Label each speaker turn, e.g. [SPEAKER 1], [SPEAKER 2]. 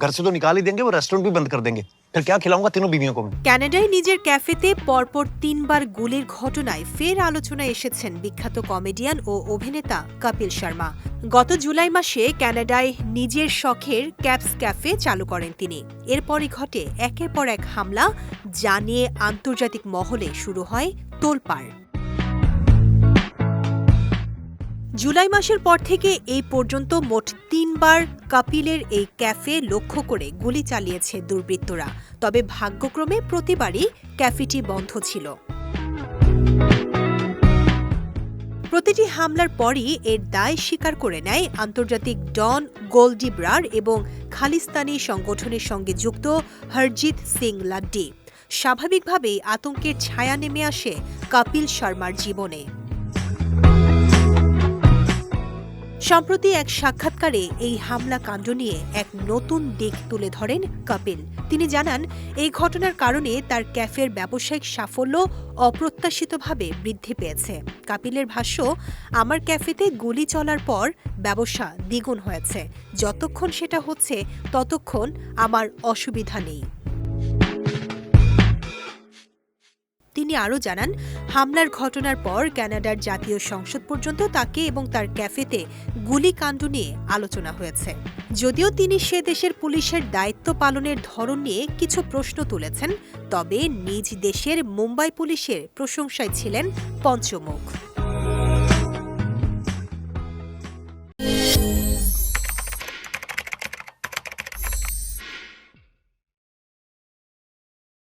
[SPEAKER 1] घर से तो निकाल ही देंगे वो रेस्टोरेंट भी बंद कर देंगे फिर क्या खिलाऊंगा तीनों बीवियों को मैं
[SPEAKER 2] ক্যানাডায় নিজের ক্যাফেতে পরপর তিনবার গুলির ঘটনায় ফের আলোচনায় এসেছেন বিখ্যাত কমেডিয়ান ও অভিনেতা কপিল শর্মা গত জুলাই মাসে ক্যানাডায় নিজের শখের ক্যাপস ক্যাফে চালু করেন তিনি এরপরই ঘটে একের পর এক হামলা যা নিয়ে আন্তর্জাতিক মহলে শুরু হয় তোলপাড় জুলাই মাসের পর থেকে এই পর্যন্ত মোট তিনবার কাপিলের এই ক্যাফে লক্ষ্য করে গুলি চালিয়েছে দুর্বৃত্তরা। তবে ভাগ্যক্রমে প্রতিবারই ক্যাফেটি বন্ধ ছিল। প্রতিটি হামলার পরই এর দায় স্বীকার করে নেয় আন্তর্জাতিক ডন গোলডিব্রার এবং খালিস্তানি সংগঠনের সঙ্গে যুক্ত হরজিৎ সিং লাড্ডি। স্বাভাবিকভাবেই আতঙ্কের ছায়া নেমে আসে কপিল শর্মার জীবনে। সম্প্রতি এক সাক্ষাৎকারে এই হামলা কাণ্ড নিয়ে এক নতুন দিক তুলে ধরেন কপিল। তিনি জানান, এই ঘটনার কারণে তার ক্যাফের ব্যবসায়িক সাফল্য অপ্রত্যাশিতভাবে বৃদ্ধি পেয়েছে। কাপিলের ভাষ্য, আমার ক্যাফেতে গুলি চলার পর ব্যবসা দ্বিগুণ হয়েছে। যতক্ষণ সেটা হচ্ছে, ততক্ষণ আমার অসুবিধা নেই। তিনি আরও জানান, হামলার ঘটনার পর কানাডার জাতীয় সংসদ পর্যন্ত তাকে এবং তার ক্যাফেতে গুলিকাণ্ড নিয়ে আলোচনা হয়েছে। যদিও তিনি সে দেশের পুলিশের দায়িত্ব পালনের ধরন নিয়ে কিছু প্রশ্ন তুলেছেন, তবে নিজ দেশের মুম্বাই পুলিশের প্রশংসায় ছিলেন পঞ্চমুখ।